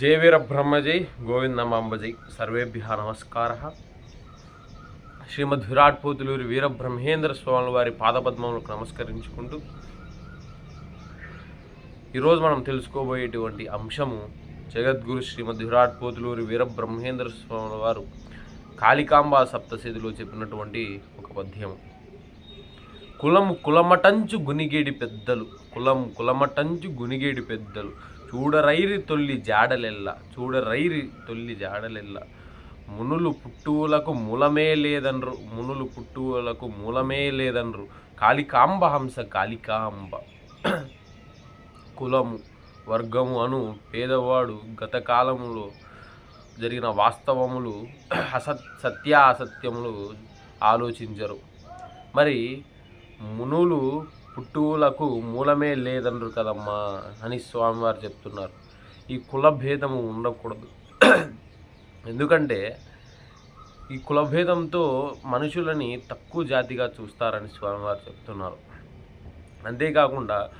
జయ వీర బ్రహ్మజై గోవిందమాంబజై. సర్వేభ్య నమస్కార. శ్రీమద్ విరాట్ పోతులూరి వీర బ్రహ్మేంద్ర స్వామి వారి పాదపద్మములకు నమస్కరించుకుంటూ ఈరోజు మనం తెలుసుకోబోయేటువంటి అంశము జగద్గురు శ్రీమద్ విరాట్ పోతులూరి వీర బ్రహ్మేంద్ర స్వామి వారు కాళికాంబా సప్తశతిలో చెప్పినటువంటి ఒక పద్యము. కులము కులమటంచు గునిగేడి పెద్దలు. కులం కులమటంచు గునిగేడి పెద్దలు. చూడరైరి తొల్లి జాడలెల్ల. చూడరైరి తొల్లి జాడలెల్ల. మునులు పుట్టువులకు మూలమే లేదనరు. మునులు పుట్టువులకు మూలమే లేదనరు. కాళికాంబ హంస కాళికాంబ. కులము వర్గము అను పేదవాడు గతకాలములో జరిగిన వాస్తవములు అసత్ సత్య అసత్యములు ఆలోచించరు. మరి మునులు పుట్టువులకు మూలమే లేదన్నారు కదమ్మా అని స్వామివారు చెప్తున్నారు. ఈ కులభేదము ఉండకూడదు. ఎందుకంటే ఈ కులభేదంతో మనుషులని తక్కువ జాతిగా చూస్తారని స్వామివారు చెప్తున్నారు. అంతేకాకుండా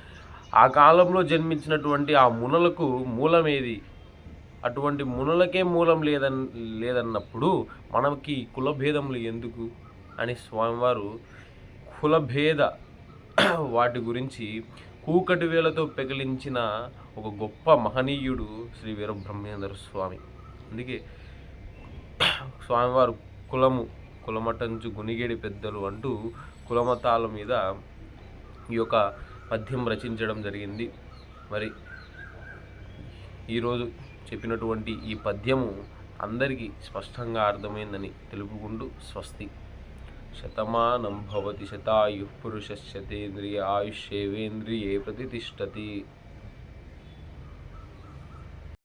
ఆ కాలంలో జన్మించినటువంటి ఆ మునులకు మూలమేది? అటువంటి మునులకే మూలం లేదన్ లేదన్నప్పుడు మనకి కులభేదములు ఎందుకు? అని స్వామివారు కులభేద వాటి గురించి కూకటి వేలతో పెగిలించిన ఒక గొప్ప మహనీయుడు శ్రీ వీరబ్రహ్మేంద్ర స్వామి. అందుకే స్వామివారు కులము కులమటంచు గునిగేడి పెద్దలు అంటూ కులమతాల మీద ఈ యొక్క పద్యం రచించడం జరిగింది. మరి ఈరోజు చెప్పినటువంటి ఈ పద్యము అందరికీ స్పష్టంగా అర్థమైందని తెలుపుకుంటూ స్వస్తి. शतमानं भवति शतायुः पुरुषस्य तेन्द्रिय आयुष्येवेन्द्रिये प्रतितिष्ठति